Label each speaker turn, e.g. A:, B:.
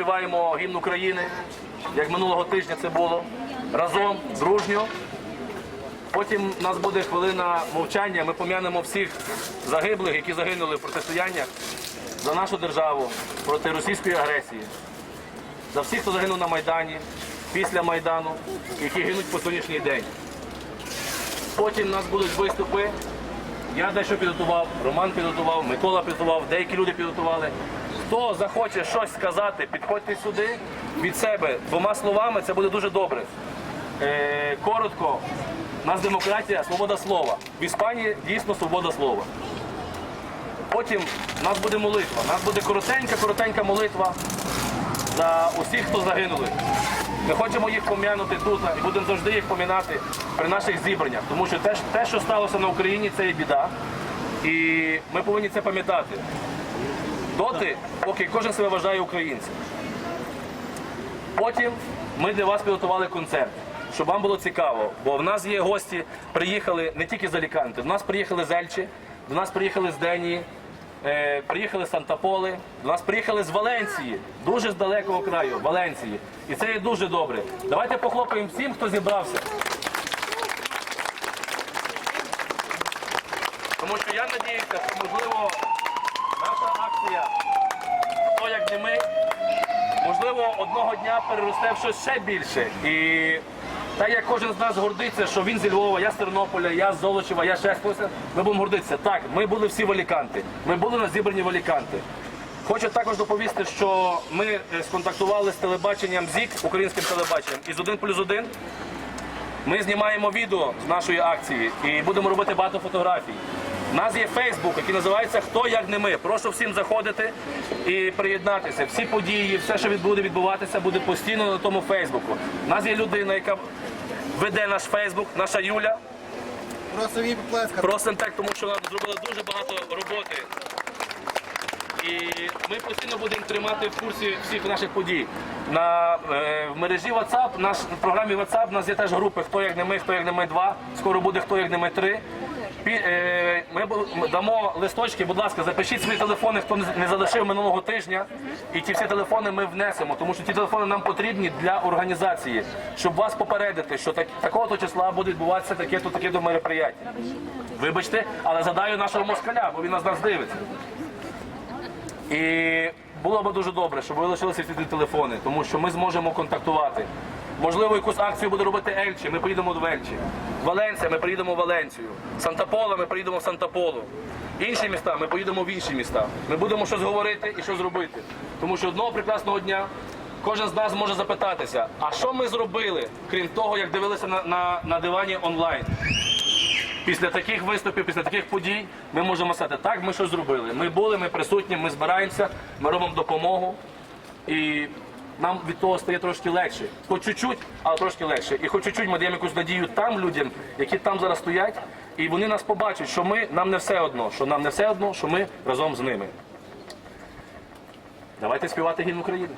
A: заспіваємо гімн України, як минулого тижня це було. Разом, дружньо. Потім у нас буде хвилина мовчання. Ми пом'янемо всіх загиблих, які загинули в протистояннях за нашу державу проти російської агресії, за всіх, хто загинув на Майдані, після Майдану, які гинуть по сьогоднішній день. Потім у нас будуть виступи. Я дещо підготував, Роман підготував, Микола підготував, деякі люди підготували. Хто захоче щось сказати, підходьте сюди від себе двома словами, це буде дуже добре. Е, коротко, у нас демократія, свобода слова. В Іспанії дійсно свобода слова. Потім у нас буде молитва. У нас буде коротенька, коротенька молитва за усіх, хто загинули. Ми хочемо їх пом'янути тут і будемо завжди їх помінати при наших зібраннях, тому що те, те, що сталося на Україні, це є біда. І ми повинні це пам'ятати. Доти, поки кожен себе вважає українцем. Потім ми для вас підготували концерт, щоб вам було цікаво. Бо в нас є гості, приїхали не тільки з Аліканти, до нас приїхали з Ельчі, до нас приїхали з Денії, е, приїхали з Сантаполи, до нас приїхали з Валенції, дуже з далекого краю, Валенції. І це є дуже добре. Давайте похлопаємо всім, хто зібрався. Тому що я надіюся, що можливо наша акція, хто як не ми, можливо, одного дня переросте в щось ще більше. І так як кожен з нас гордиться, що він зі Львова, я з Тернополя, я з Золочева, я ще хтось, ми будемо гордитися. Так, ми були всі валіканти. Ми були на зібрані валіканти. Хочу також доповісти, що ми е, сконтактували з телебаченням ЗІК, українським телебаченням, із 1 плюс 1. Ми знімаємо відео з нашої акції і будемо робити багато фотографій. У нас є Фейсбук, який називається Хто як не ми. Прошу всім заходити і приєднатися. Всі події, все, що буде відбуватися, буде постійно на тому Фейсбуку. У нас є людина, яка веде наш Фейсбук, наша Юля.
B: Просто їй поплескати.
A: Просимо так, тому що вона зробила дуже багато роботи. І ми постійно будемо тримати в курсі всіх наших подій. На е, в мережі WhatsApp, наш, в програмі WhatsApp у нас є теж групи Хто як не ми, хто як не ми 2. Скоро буде хто як не ми 3. Пі, е, ми дамо листочки, будь ласка, запишіть свої телефони, хто не залишив минулого тижня. І ті всі телефони ми внесемо, тому що ті телефони нам потрібні для організації, щоб вас попередити, що так, такого-то числа буде відбуватися таке-то таке до мероприяття. Вибачте, але задаю нашого москаля, бо він нас нас дивиться. І було б дуже добре, щоб ви лишилися всі телефони, тому що ми зможемо контактувати. Можливо, якусь акцію буде робити Ельчі, ми поїдемо до Ельчі. Валенція, ми приїдемо в Валенцію. Санта-Пола, ми приїдемо в Санта-Полу. Інші міста, ми поїдемо в інші міста. Ми будемо щось говорити і щось робити. Тому що одного прекрасного дня кожен з нас може запитатися, а що ми зробили, крім того, як дивилися на, на, на дивані онлайн. Після таких виступів, після таких подій, ми можемо сказати, так, ми щось зробили. Ми були, ми присутні, ми збираємося, ми робимо допомогу. І нам від того стає трошки легше. Хоч чуть-чуть, але трошки легше. І хоч чуть-чуть ми даємо якусь надію там людям, які там зараз стоять, і вони нас побачать, що ми нам не все одно, що нам не все одно, що ми разом з ними. Давайте співати гімн України.